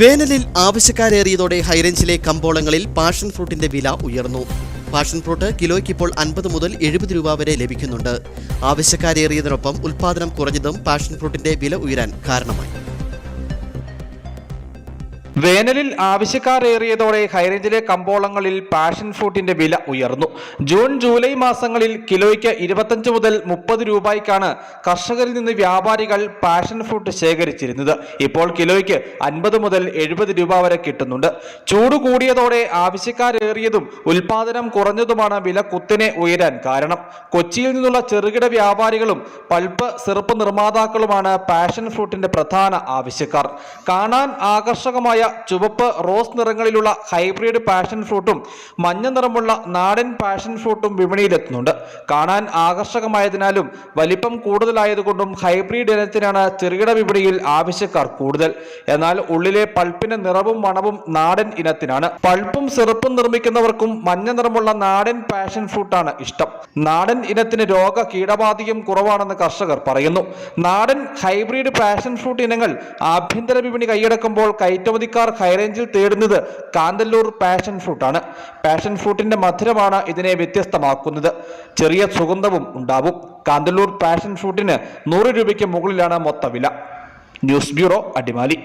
വേനലിൽ ആവശ്യക്കാരേറിയതോടെ ഹൈറേഞ്ചിലെ കമ്പോളങ്ങളിൽ പാഷൻ ഫ്രൂട്ടിന്റെ വില ഉയർന്നു. പാഷൻ ഫ്രൂട്ട് കിലോയ്ക്ക് ഇപ്പോൾ അൻപത് മുതൽ എഴുപത് രൂപ വരെ ലഭിക്കുന്നുണ്ട്. ആവശ്യക്കാരേറിയതിനൊപ്പം ഉൽപാദനം കുറഞ്ഞതും പാഷൻ ഫ്രൂട്ടിന്റെ വില ഉയരാൻ കാരണമായി. വേനലിൽ ആവശ്യക്കാരേറിയതോടെ ഹൈറേഞ്ചിലെ കമ്പോളങ്ങളിൽ പാഷൻ ഫ്രൂട്ടിന്റെ വില ഉയർന്നു. ജൂൺ ജൂലൈ മാസങ്ങളിൽ കിലോയ്ക്ക് ഇരുപത്തഞ്ച് മുതൽ മുപ്പത് രൂപയ്ക്കാണ് കർഷകരിൽ നിന്ന് വ്യാപാരികൾ പാഷൻ ഫ്രൂട്ട് ശേഖരിച്ചിരുന്നത്. ഇപ്പോൾ കിലോയ്ക്ക് അൻപത് മുതൽ എഴുപത് രൂപ വരെ കിട്ടുന്നുണ്ട്. ചൂട് കൂടിയതോടെ ആവശ്യക്കാരേറിയതും ഉൽപാദനം കുറഞ്ഞതുമാണ് വില കുത്തിനെ ഉയരാൻ കാരണം. കൊച്ചിയിൽ നിന്നുള്ള ചെറുകിട വ്യാപാരികളും പൾപ്പ് സിറപ്പ് നിർമ്മാതാക്കളുമാണ് പാഷൻ ഫ്രൂട്ടിന്റെ പ്രധാന ആവശ്യക്കാർ. കാണാൻ ആകർഷകമായ ചുവപ്പ് റോസ് നിറങ്ങളിലുള്ള ഹൈബ്രിഡ് പാഷൻ ഫ്രൂട്ടും മഞ്ഞ നിറമുള്ള നാടൻ പാഷൻ ഫ്രൂട്ടും വിപണിയിലെത്തുന്നുണ്ട്. കാണാൻ ആകർഷകമായതിനാലും വലിപ്പം കൂടുതലായതുകൊണ്ടും ഹൈബ്രിഡ് ഇനത്തിനാണ് ചെറുകിട വിപണിയിൽ ആവശ്യക്കാർ കൂടുതൽ. എന്നാൽ ഉള്ളിലെ പൾപ്പിന്റെ നിറവും മണവും നാടൻ ഇനത്തിനാണ്. പൾപ്പും സിറപ്പും നിർമ്മിക്കുന്നവർക്കും മഞ്ഞ നിറമുള്ള നാടൻ പാഷൻ ഫ്രൂട്ടാണ് ഇഷ്ടം. നാടൻ ഇനത്തിന് രോഗ കീടബാധയും കുറവാണെന്ന് കർഷകർ പറയുന്നു. നാടൻ ഹൈബ്രിഡ് പാഷൻ ഫ്രൂട്ട് ഇനങ്ങൾ ആഭ്യന്തര വിപണി കൈയടക്കുമ്പോൾ കയറ്റുമതിക്കാർ ഹൈറേഞ്ചിൽ തേടുന്നത് കാന്തല്ലൂർ പാഷൻ ഫ്രൂട്ടാണ് പാഷൻ ഫ്രൂട്ടിന്റെ മധുരമാണ് ഇതിനെ വ്യത്യസ്തമാക്കുന്നത്. ചെറിയ സുഗന്ധവും ഉണ്ടാവും. കാന്തല്ലൂർ പാഷൻ ഫ്രൂട്ടിന് നൂറ് രൂപയ്ക്ക് മുകളിലാണ് മൊത്ത വില ന്യൂസ് ബ്യൂറോ അടിമാലി.